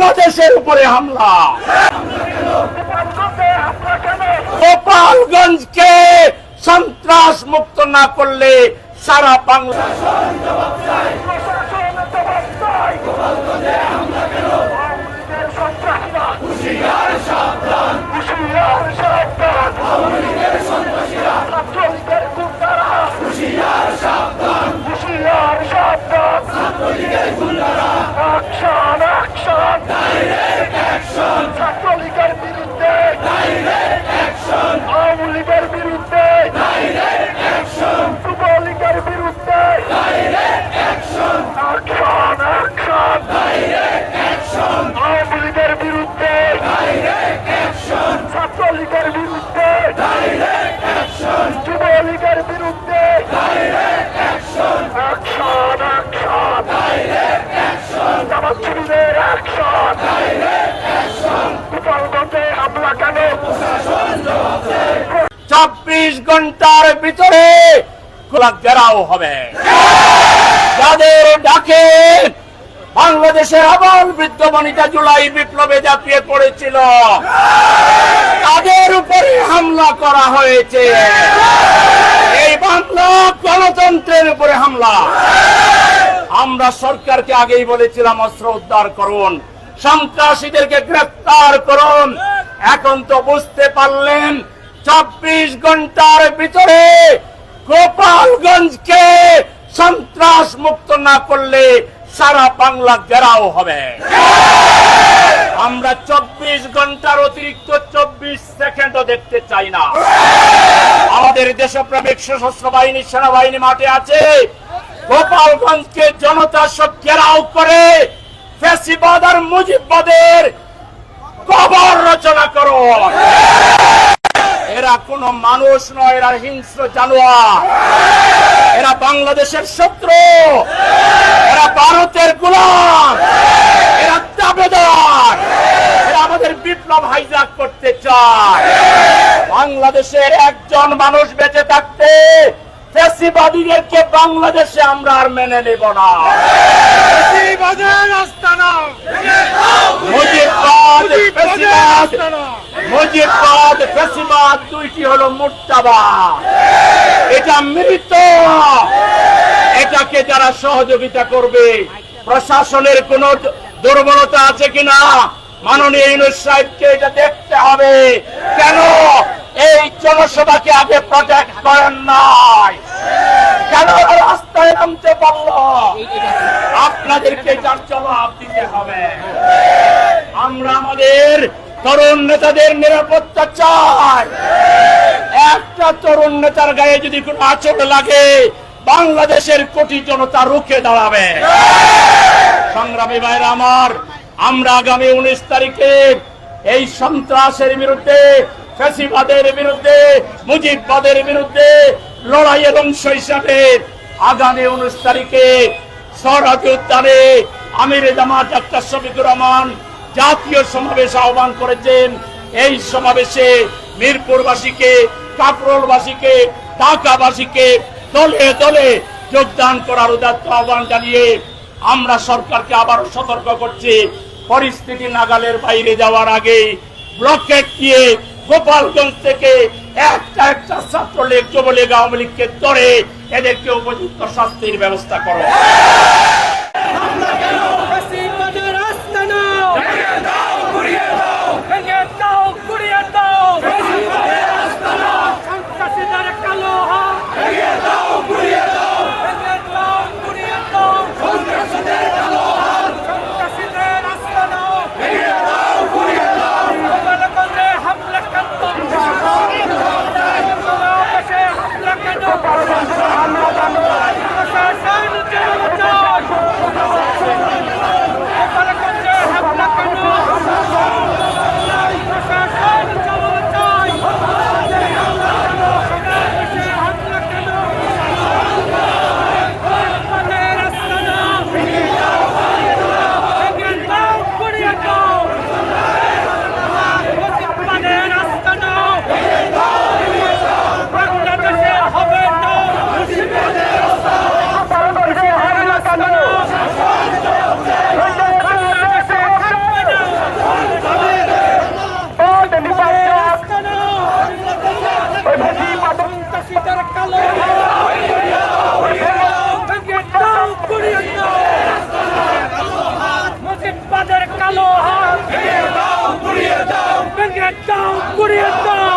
বাংলাদেশের উপরে হামলা। গোপালগঞ্জকে সন্ত্রাস মুক্ত না করলে সারা Bangla Action, action! Direct action! ছাত্রলীগের বিরুদ্ধে ডাইরেক্ট অ্যাকশন আওয়ামী লীগের বিরুদ্ধে ডাইরেক্ট অ্যাকশন যুবলীগের বিরুদ্ধে direct action action action direct action Awami লীগের বিরুদ্ধে ডাইরেক্ট অ্যাকশন ছাত্রলীগের বিরুদ্ধে ডাইরেক্ট অ্যাকশন যুবলীগের বিরুদ্ধে direct action action action direct জামাতশিবিরের action হামলা কেন? চব্বিশ ঘণ্টার ভিতরে খোলা ঘেরাও হবে। যাদের ডাকে বাংলাদেশের আবার বৃদ্ধ বনিতা জুলাই বিপ্লবে জাপিয়ে পড়েছিল, তাদের উপরে হামলা করা হয়েছে। এই বাংলা গণতন্ত্রের উপরে হামলা। আমরা সরকারকে আগেই বলেছিলাম, অস্ত্র উদ্ধার করুন। সন্ত্রাসীদেরকে গ্রেফতার করুন। এখন তো বুঝতে পারলেন, চব্বিশ ঘণ্টার ভিতরে গোপালগঞ্জকে সন্ত্রাস মুক্ত না করলে সারা বাংলা ঘেরাও হবে। আমরা চব্বিশ ঘণ্টার অতিরিক্ত চব্বিশ সেকেন্ডও দেখতে চাই না। আমাদের দেশপ্রেমিক সশস্ত্র বাহিনী সেনাবাহিনী মাঠে আছে। গোপালগঞ্জকে জনতা সব ঘেরাও করে ফেসিবাদ আর মুজিববাদের কবর রচনা করো। এরা কোন মানুষ নয়, এরা হিংস্র জানোয়ার। এরা বাংলাদেশের শত্রু। এরা ভারতের গোলাম। এরা দাবেদার। এরা আমাদের বিপ্লব হাইজাক করতে চায়। বাংলাদেশের একজন মানুষ বেঁচে থাকতে ফেসিবাদীদেরকে বাংলাদেশে আমরা আর মেনে নেব না। মুজিববাদ ফেসিবাদ দুইটি হলো মুর্তাবাদ এটা মৃত এটাকে যারা সহযোগিতা করবে, প্রশাসনের কোন দুর্বলতা আছে কিনা? মাননীয় সাহেবকে এটা দেখতে হবে। কেন? এই জনসভাকে আগে প্রটেক্ট করেন নাই। রাস্তায় নামতে আপনাদেরকে যার জবাব দিতে হবে। আমরা আমাদের তরুণ নেতাদের নিরাপত্তা চাই। একটা তরুণ নেতার গায়ে যদি কোনো লাগে, বাংলাদেশের কোটি জনতা রুখে দাঁড়াবে। সংগ্রামী ভাইরা আমার, আমরা আগামী উনিশ তারিখে এই সন্ত্রাসের বিরুদ্ধে, ফেসিবাদের বিরুদ্ধে, মুজিববাদের বিরুদ্ধে লড়াইয়ের অংশ হিসাবে আগামী উনিশ তারিখে সরাজি আমির জামাত ডাক্তার শফিকুর রহমান জাতীয় সমাবেশ আহ্বান করেছেন। এই সমাবেশে মিরপুরবাসীকে, কাপরোলবাসীকে, ঢাকাবাসীকে দলে দলে যোগদান করার উদাত্ত আহ্বান জানিয়ে আমরা সরকারকে আবারও সতর্ক করছি। পরিস্থিতি নাগালের বাইরে যাওয়ার আগে ব্লকেট দিয়ে গোপালগঞ্জ থেকে একটা একটা ছাত্রলীগ যুবলীগ আওয়ামী লীগকে ধরে এদেরকে উপযুক্ত শাস্তির ব্যবস্থা করো। কালো হাত। ভেঙে দাও পুড়িয়ে দাও। ভেঙে দাও পুড়িয়ে দাও।